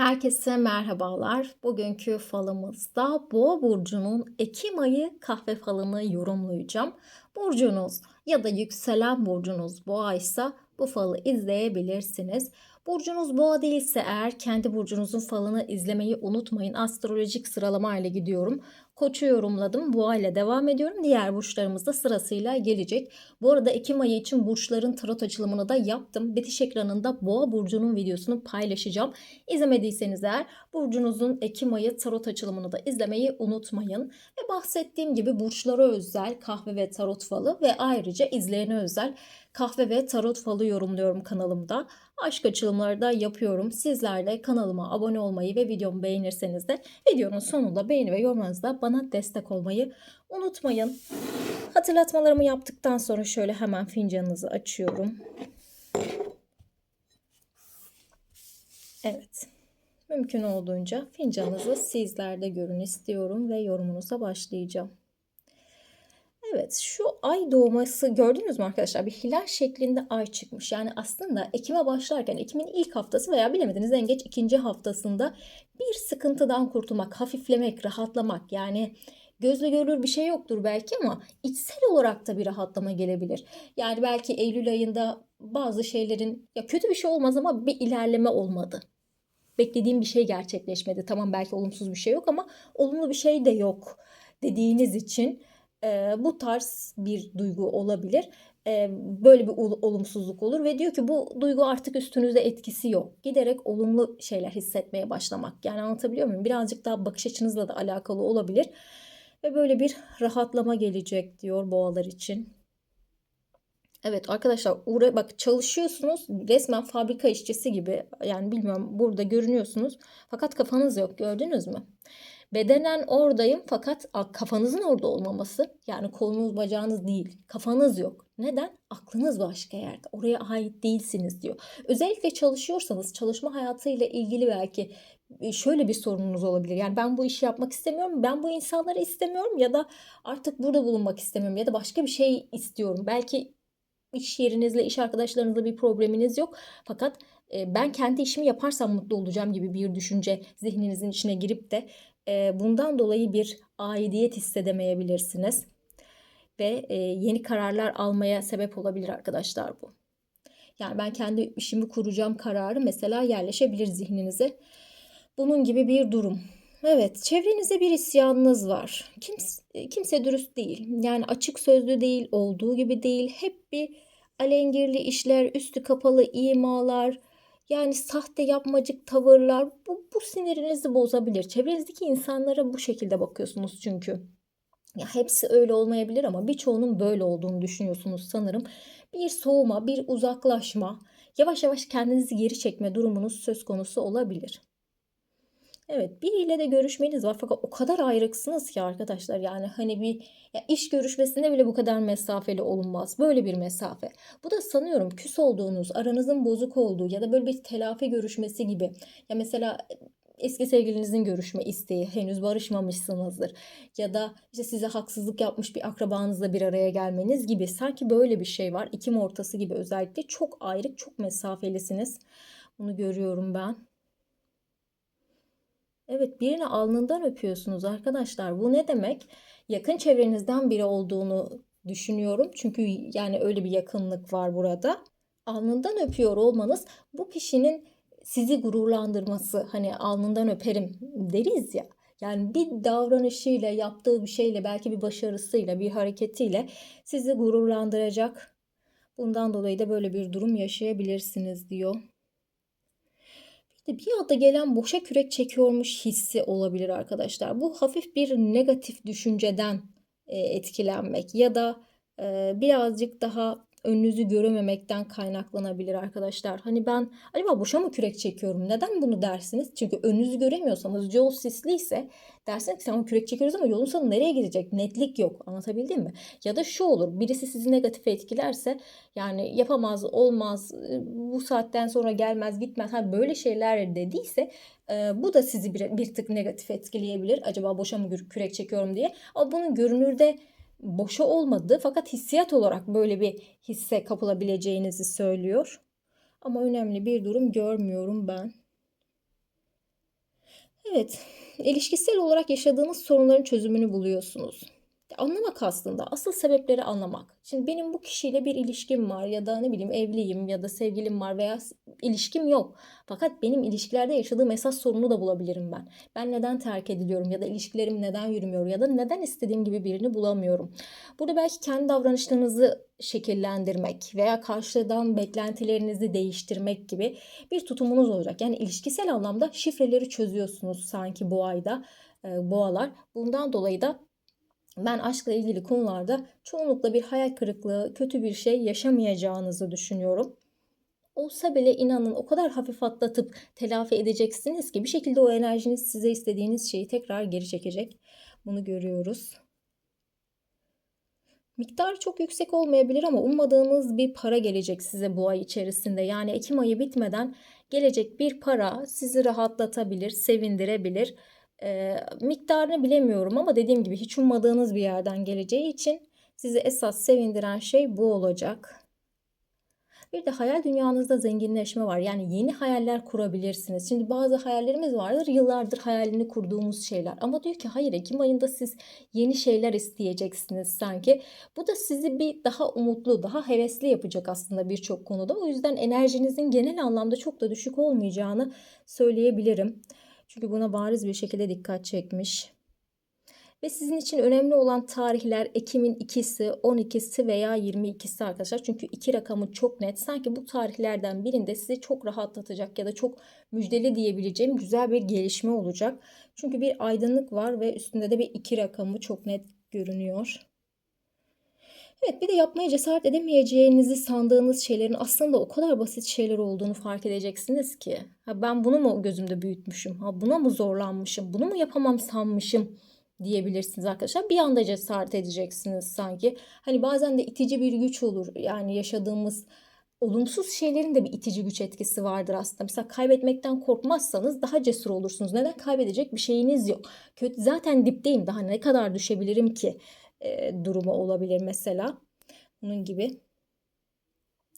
Herkese merhabalar. Bugünkü falımızda Boğa burcunun Ekim ayı kahve falını yorumlayacağım. Burcunuz ya da yükselen burcunuz Boğa ise bu falı izleyebilirsiniz. Burcunuz boğa değilse eğer kendi burcunuzun falını izlemeyi unutmayın. Astrolojik sıralama ile gidiyorum. Koçu yorumladım. Boğa ile devam ediyorum. Diğer burçlarımız da sırasıyla gelecek. Bu arada Ekim ayı için burçların tarot açılımını da yaptım. Bitiş ekranında Boğa burcunun videosunu paylaşacağım. İzlemediyseniz eğer burcunuzun Ekim ayı tarot açılımını da izlemeyi unutmayın. Ve bahsettiğim gibi burçlara özel kahve ve tarot falı ve ayrıca izleyene özel kahve ve tarot falı yorumluyorum kanalımda. Aşk açılımları da yapıyorum. Sizler de kanalıma abone olmayı ve videomu beğenirseniz de videonun sonunda beğeni ve yorumlarınızla bana destek olmayı unutmayın. Hatırlatmalarımı yaptıktan sonra şöyle hemen fincanınızı açıyorum. Evet. Mümkün olduğunca fincanınızı sizlerde görün istiyorum ve yorumunuza başlayacağım. Evet şu ay doğması gördünüz mü arkadaşlar? Bir hilal şeklinde ay çıkmış. Yani aslında Ekim'e başlarken Ekim'in ilk haftası veya bilemediniz en geç ikinci haftasında bir sıkıntıdan kurtulmak, hafiflemek, rahatlamak yani gözle görülür bir şey yoktur belki ama içsel olarak da bir rahatlama gelebilir. Yani belki Eylül ayında bazı şeylerin ya kötü bir şey olmaz ama bir ilerleme olmadı. Beklediğim bir şey gerçekleşmedi. Tamam belki olumsuz bir şey yok ama olumlu bir şey de yok dediğiniz için e, bu tarz bir duygu olabilir. E, böyle bir olumsuzluk olur ve diyor ki bu duygu artık üstünüzde etkisi yok. Giderek olumlu şeyler hissetmeye başlamak. Yani anlatabiliyor muyum? Birazcık daha bakış açınızla da alakalı olabilir. Ve böyle bir rahatlama gelecek diyor boğalar için. Evet arkadaşlar uğra bak çalışıyorsunuz resmen fabrika işçisi gibi yani bilmiyorum burada görünüyorsunuz fakat kafanız yok gördünüz mü? Bedenen oradayım fakat kafanızın orada olmaması yani kolunuz bacağınız değil kafanız yok. Neden? Aklınız başka yerde. Oraya ait değilsiniz diyor. Özellikle çalışıyorsanız çalışma hayatıyla ilgili belki e, şöyle bir sorununuz olabilir. Yani ben bu işi yapmak istemiyorum. Ben bu insanları istemiyorum ya da artık burada bulunmak istemiyorum ya da başka bir şey istiyorum. Belki iş yerinizle, iş arkadaşlarınızla bir probleminiz yok. Fakat e, ben kendi işimi yaparsam mutlu olacağım gibi bir düşünce zihninizin içine girip de bundan dolayı bir aidiyet hissedemeyebilirsiniz. Ve e, yeni kararlar almaya sebep olabilir arkadaşlar bu. Yani ben kendi işimi kuracağım kararı mesela yerleşebilir zihninize. Bunun gibi bir durum. Evet, çevrenizde bir isyanınız var. Kimse, kimse dürüst değil. Yani açık sözlü değil, olduğu gibi değil. Hep bir alengirli işler, üstü kapalı imalar, yani sahte yapmacık tavırlar bu, bu sinirinizi bozabilir. Çevrenizdeki insanlara bu şekilde bakıyorsunuz çünkü. Ya hepsi öyle olmayabilir ama birçoğunun böyle olduğunu düşünüyorsunuz sanırım. Bir soğuma, bir uzaklaşma, yavaş yavaş kendinizi geri çekme durumunuz söz konusu olabilir. Evet biriyle de görüşmeniz var fakat o kadar ayrıksınız ki arkadaşlar yani hani bir ya iş görüşmesinde bile bu kadar mesafeli olunmaz. Böyle bir mesafe. Bu da sanıyorum küs olduğunuz, aranızın bozuk olduğu ya da böyle bir telafi görüşmesi gibi. Ya mesela eski sevgilinizin görüşme isteği henüz barışmamışsınızdır ya da işte size haksızlık yapmış bir akrabanızla bir araya gelmeniz gibi sanki böyle bir şey var. İkim ortası gibi özellikle çok ayrık, çok mesafelisiniz. Bunu görüyorum ben. Evet birini alnından öpüyorsunuz arkadaşlar. Bu ne demek? Yakın çevrenizden biri olduğunu düşünüyorum. Çünkü yani öyle bir yakınlık var burada. Alnından öpüyor olmanız bu kişinin sizi gururlandırması. Hani alnından öperim deriz ya. Yani bir davranışıyla, yaptığı bir şeyle, belki bir başarısıyla, bir hareketiyle sizi gururlandıracak. Bundan dolayı da böyle bir durum yaşayabilirsiniz diyor. Bir anda gelen boşa kürek çekiyormuş hissi olabilir arkadaşlar. Bu hafif bir negatif düşünceden e, etkilenmek ya da e, birazcık daha önünüzü görememekten kaynaklanabilir arkadaşlar. Hani ben acaba boşa mı kürek çekiyorum? Neden bunu dersiniz? Çünkü önünüzü göremiyorsanız yol sisli ise dersiniz ki tamam kürek çekiyoruz ama yolun sonu nereye gidecek? Netlik yok. Anlatabildim mi? Ya da şu olur. Birisi sizi negatif etkilerse yani yapamaz, olmaz, bu saatten sonra gelmez, gitmez. Ha böyle şeyler dediyse bu da sizi bir, bir tık negatif etkileyebilir. Acaba boşa mı kürek çekiyorum diye. Ama bunun görünürde boşa olmadı fakat hissiyat olarak böyle bir hisse kapılabileceğinizi söylüyor. Ama önemli bir durum görmüyorum ben. Evet, ilişkisel olarak yaşadığınız sorunların çözümünü buluyorsunuz. Anlamak aslında, asıl sebepleri anlamak. Şimdi benim bu kişiyle bir ilişkim var ya da ne bileyim evliyim ya da sevgilim var veya ilişkim yok. Fakat benim ilişkilerde yaşadığım esas sorunu da bulabilirim ben. Ben neden terk ediliyorum ya da ilişkilerim neden yürümüyor ya da neden istediğim gibi birini bulamıyorum. Burada belki kendi davranışlarınızı şekillendirmek veya karşıdan beklentilerinizi değiştirmek gibi bir tutumunuz olacak. Yani ilişkisel anlamda şifreleri çözüyorsunuz sanki bu ayda boğalar. Bundan dolayı da ben aşkla ilgili konularda çoğunlukla bir hayal kırıklığı, kötü bir şey yaşamayacağınızı düşünüyorum. Olsa bile inanın o kadar hafif atlatıp telafi edeceksiniz ki bir şekilde o enerjiniz size istediğiniz şeyi tekrar geri çekecek. Bunu görüyoruz. Miktar çok yüksek olmayabilir ama ummadığınız bir para gelecek size bu ay içerisinde. Yani Ekim ayı bitmeden gelecek bir para sizi rahatlatabilir, sevindirebilir. Ee, miktarını bilemiyorum ama dediğim gibi hiç ummadığınız bir yerden geleceği için sizi esas sevindiren şey bu olacak. Bir de hayal dünyanızda zenginleşme var. Yani yeni hayaller kurabilirsiniz. Şimdi bazı hayallerimiz vardır. Yıllardır hayalini kurduğumuz şeyler. Ama diyor ki hayır Ekim ayında siz yeni şeyler isteyeceksiniz sanki. Bu da sizi bir daha umutlu, daha hevesli yapacak aslında birçok konuda. O yüzden enerjinizin genel anlamda çok da düşük olmayacağını söyleyebilirim. Çünkü buna bariz bir şekilde dikkat çekmiş. Ve sizin için önemli olan tarihler Ekim'in 2'si, 12'si veya 22'si arkadaşlar. Çünkü iki rakamı çok net. Sanki bu tarihlerden birinde sizi çok rahatlatacak ya da çok müjdeli diyebileceğim güzel bir gelişme olacak. Çünkü bir aydınlık var ve üstünde de bir iki rakamı çok net görünüyor. Evet bir de yapmaya cesaret edemeyeceğinizi sandığınız şeylerin aslında o kadar basit şeyler olduğunu fark edeceksiniz ki. Ha ben bunu mu gözümde büyütmüşüm? Ha buna mı zorlanmışım? Bunu mu yapamam sanmışım? diyebilirsiniz arkadaşlar. Bir anda cesaret edeceksiniz sanki. Hani bazen de itici bir güç olur. Yani yaşadığımız olumsuz şeylerin de bir itici güç etkisi vardır aslında. Mesela kaybetmekten korkmazsanız daha cesur olursunuz. Neden? Kaybedecek bir şeyiniz yok. Kötü zaten dipteyim. Daha ne kadar düşebilirim ki? E, durumu olabilir mesela. Bunun gibi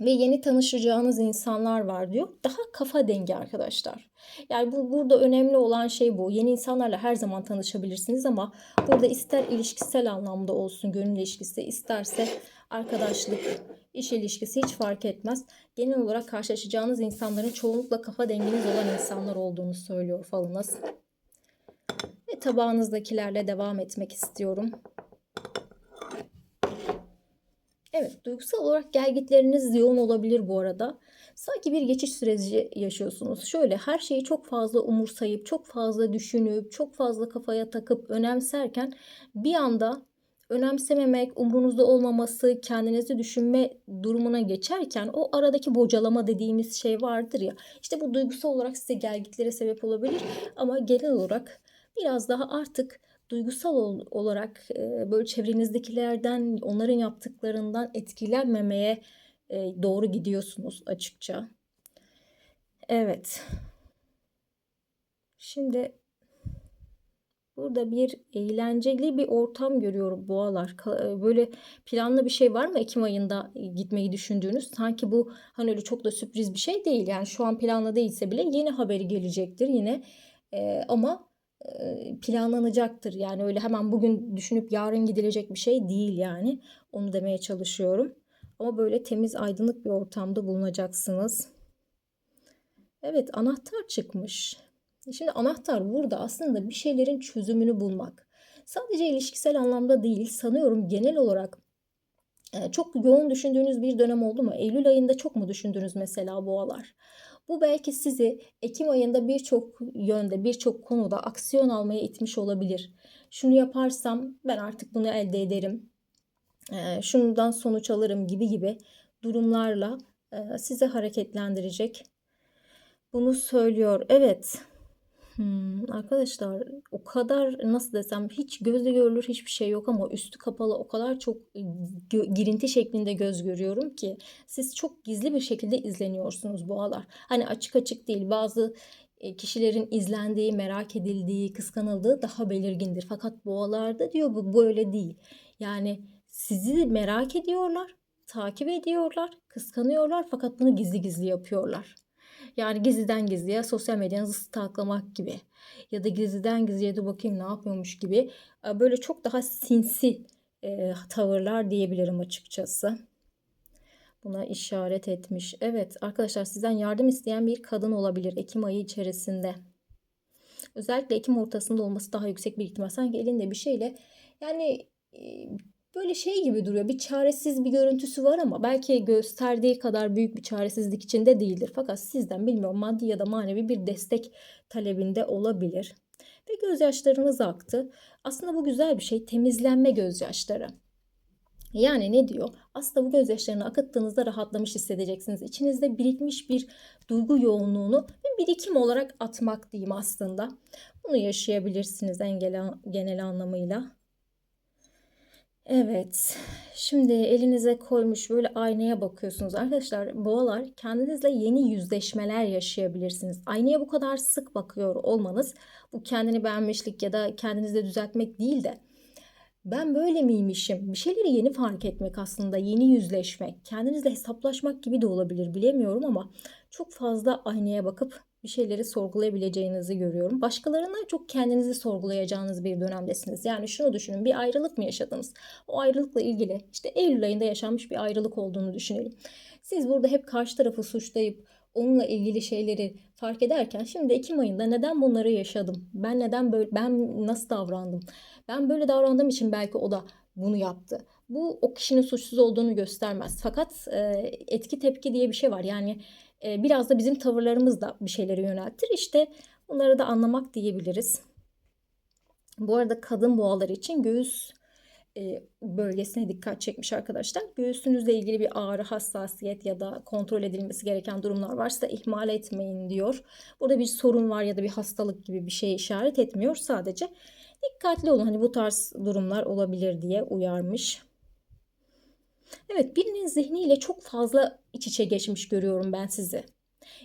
ve yeni tanışacağınız insanlar var diyor. Daha kafa dengi arkadaşlar. Yani bu burada önemli olan şey bu. Yeni insanlarla her zaman tanışabilirsiniz ama burada ister ilişkisel anlamda olsun, gönül ilişkisi, isterse arkadaşlık, iş ilişkisi hiç fark etmez. Genel olarak karşılaşacağınız insanların çoğunlukla kafa denginiz olan insanlar olduğunu söylüyor falınız. Ve tabağınızdakilerle devam etmek istiyorum. Evet, duygusal olarak gelgitleriniz yoğun olabilir bu arada. Sanki bir geçiş süreci yaşıyorsunuz. Şöyle her şeyi çok fazla umursayıp, çok fazla düşünüp, çok fazla kafaya takıp önemserken bir anda önemsememek, umrunuzda olmaması, kendinizi düşünme durumuna geçerken o aradaki bocalama dediğimiz şey vardır ya. İşte bu duygusal olarak size gelgitlere sebep olabilir ama genel olarak biraz daha artık duygusal olarak böyle çevrenizdekilerden, onların yaptıklarından etkilenmemeye doğru gidiyorsunuz açıkça. Evet. Şimdi burada bir eğlenceli bir ortam görüyorum boğalar. Böyle planlı bir şey var mı Ekim ayında gitmeyi düşündüğünüz? Sanki bu hani öyle çok da sürpriz bir şey değil. Yani şu an planlı değilse bile yeni haberi gelecektir yine. Ama planlanacaktır. Yani öyle hemen bugün düşünüp yarın gidilecek bir şey değil yani. Onu demeye çalışıyorum. Ama böyle temiz, aydınlık bir ortamda bulunacaksınız. Evet, anahtar çıkmış. Şimdi anahtar burada aslında bir şeylerin çözümünü bulmak. Sadece ilişkisel anlamda değil, sanıyorum genel olarak çok yoğun düşündüğünüz bir dönem oldu mu? Eylül ayında çok mu düşündünüz mesela boğalar? Bu belki sizi Ekim ayında birçok yönde, birçok konuda aksiyon almaya itmiş olabilir. Şunu yaparsam ben artık bunu elde ederim. E, şundan sonuç alırım gibi gibi durumlarla e, sizi hareketlendirecek. Bunu söylüyor. Evet. Hmm, arkadaşlar o kadar nasıl desem hiç gözle görülür hiçbir şey yok ama üstü kapalı o kadar çok girinti şeklinde göz görüyorum ki siz çok gizli bir şekilde izleniyorsunuz boğalar. Hani açık açık değil bazı kişilerin izlendiği, merak edildiği, kıskanıldığı daha belirgindir. Fakat boğalarda diyor bu böyle değil. Yani sizi merak ediyorlar, takip ediyorlar, kıskanıyorlar fakat bunu gizli gizli yapıyorlar. Yani gizliden gizliye sosyal medyanızı stalklamak gibi ya da gizliden gizliye de bakayım ne yapıyormuş gibi e, böyle çok daha sinsi e, tavırlar diyebilirim açıkçası. Buna işaret etmiş. Evet arkadaşlar sizden yardım isteyen bir kadın olabilir Ekim ayı içerisinde. Özellikle Ekim ortasında olması daha yüksek bir ihtimal. Sanki elinde bir şeyle yani e, böyle şey gibi duruyor. Bir çaresiz bir görüntüsü var ama belki gösterdiği kadar büyük bir çaresizlik içinde değildir. Fakat sizden bilmiyorum maddi ya da manevi bir destek talebinde olabilir. Ve gözyaşlarınız aktı. Aslında bu güzel bir şey. Temizlenme gözyaşları. Yani ne diyor? Aslında bu gözyaşlarını akıttığınızda rahatlamış hissedeceksiniz. İçinizde birikmiş bir duygu yoğunluğunu bir birikim olarak atmak diyeyim aslında. Bunu yaşayabilirsiniz en genel anlamıyla. Evet. Şimdi elinize koymuş böyle aynaya bakıyorsunuz. Arkadaşlar boğalar kendinizle yeni yüzleşmeler yaşayabilirsiniz. Aynaya bu kadar sık bakıyor olmanız bu kendini beğenmişlik ya da kendinizde düzeltmek değil de ben böyle miymişim? Bir şeyleri yeni fark etmek aslında, yeni yüzleşmek, kendinizle hesaplaşmak gibi de olabilir bilemiyorum ama çok fazla aynaya bakıp bir şeyleri sorgulayabileceğinizi görüyorum. Başkalarından çok kendinizi sorgulayacağınız bir dönemdesiniz. Yani şunu düşünün bir ayrılık mı yaşadınız? O ayrılıkla ilgili işte Eylül ayında yaşanmış bir ayrılık olduğunu düşünelim. Siz burada hep karşı tarafı suçlayıp onunla ilgili şeyleri fark ederken şimdi Ekim ayında neden bunları yaşadım? Ben neden böyle ben nasıl davrandım? Ben böyle davrandığım için belki o da bunu yaptı. Bu o kişinin suçsuz olduğunu göstermez. Fakat e, etki tepki diye bir şey var. Yani biraz da bizim tavırlarımız da bir şeyleri yöneltir. İşte bunları da anlamak diyebiliriz. Bu arada kadın boğaları için göğüs e, bölgesine dikkat çekmiş arkadaşlar. Göğsünüzle ilgili bir ağrı, hassasiyet ya da kontrol edilmesi gereken durumlar varsa ihmal etmeyin diyor. Burada bir sorun var ya da bir hastalık gibi bir şey işaret etmiyor. Sadece dikkatli olun hani bu tarz durumlar olabilir diye uyarmış. Evet birinin zihniyle çok fazla iç içe geçmiş görüyorum ben sizi.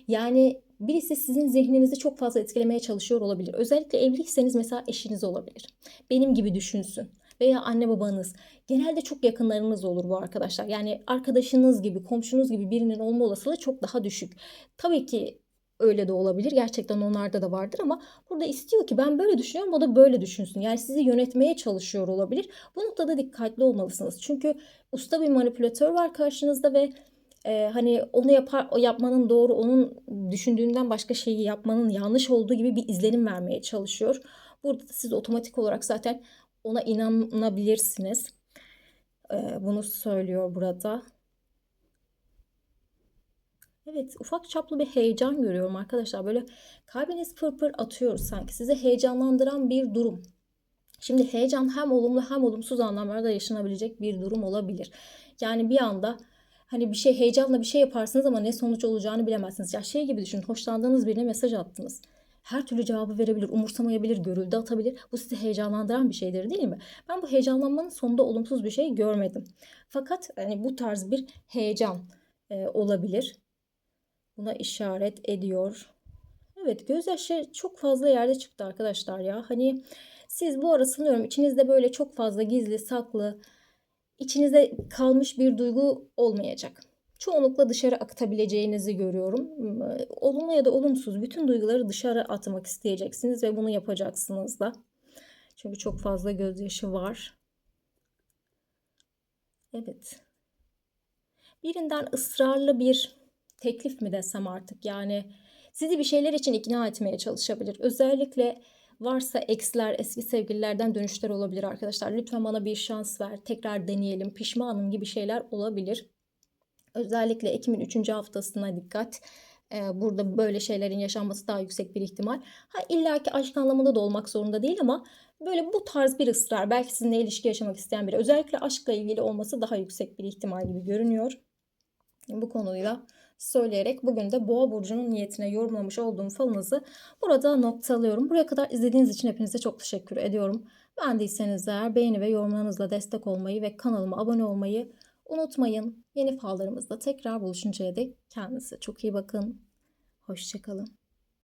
Yani birisi sizin zihninizi çok fazla etkilemeye çalışıyor olabilir. Özellikle evliyseniz mesela eşiniz olabilir. Benim gibi düşünsün veya anne babanız. Genelde çok yakınlarınız olur bu arkadaşlar. Yani arkadaşınız gibi, komşunuz gibi birinin olma olasılığı çok daha düşük. Tabii ki öyle de olabilir. Gerçekten onlarda da vardır ama burada istiyor ki ben böyle düşünüyorum o da böyle düşünsün. Yani sizi yönetmeye çalışıyor olabilir. Bu noktada dikkatli olmalısınız. Çünkü usta bir manipülatör var karşınızda ve e, hani onu yapar yapmanın doğru onun düşündüğünden başka şeyi yapmanın yanlış olduğu gibi bir izlenim vermeye çalışıyor. Burada siz otomatik olarak zaten ona inanabilirsiniz. E, bunu söylüyor burada. Evet ufak çaplı bir heyecan görüyorum arkadaşlar. Böyle kalbiniz pır pır atıyor sanki. Sizi heyecanlandıran bir durum. Şimdi heyecan hem olumlu hem olumsuz anlamlarda yaşanabilecek bir durum olabilir. Yani bir anda hani bir şey heyecanla bir şey yaparsınız ama ne sonuç olacağını bilemezsiniz. Ya şey gibi düşünün hoşlandığınız birine mesaj attınız. Her türlü cevabı verebilir, umursamayabilir, görüldü atabilir. Bu sizi heyecanlandıran bir şeydir değil mi? Ben bu heyecanlanmanın sonunda olumsuz bir şey görmedim. Fakat hani bu tarz bir heyecan e, olabilir buna işaret ediyor. Evet gözyaşı çok fazla yerde çıktı arkadaşlar ya. Hani siz bu ara sanıyorum içinizde böyle çok fazla gizli saklı içinizde kalmış bir duygu olmayacak. Çoğunlukla dışarı akıtabileceğinizi görüyorum. Olumlu ya da olumsuz bütün duyguları dışarı atmak isteyeceksiniz ve bunu yapacaksınız da. Çünkü çok fazla gözyaşı var. Evet. Birinden ısrarlı bir teklif mi desem artık yani sizi bir şeyler için ikna etmeye çalışabilir. Özellikle varsa eksler, eski sevgililerden dönüşler olabilir arkadaşlar. Lütfen bana bir şans ver, tekrar deneyelim, pişmanım gibi şeyler olabilir. Özellikle Ekim'in 3. haftasına dikkat. Ee, burada böyle şeylerin yaşanması daha yüksek bir ihtimal. Ha illaki aşk anlamında da olmak zorunda değil ama böyle bu tarz bir ısrar belki sizinle ilişki yaşamak isteyen biri özellikle aşkla ilgili olması daha yüksek bir ihtimal gibi görünüyor. Bu konuyla söyleyerek bugün de Boğa burcunun niyetine yorumlamış olduğum falınızı burada noktalıyorum. Buraya kadar izlediğiniz için hepinize çok teşekkür ediyorum. Beğendiyseniz eğer beğeni ve yorumlarınızla destek olmayı ve kanalıma abone olmayı unutmayın. Yeni fallarımızda tekrar buluşuncaya dek kendinize çok iyi bakın. Hoşçakalın.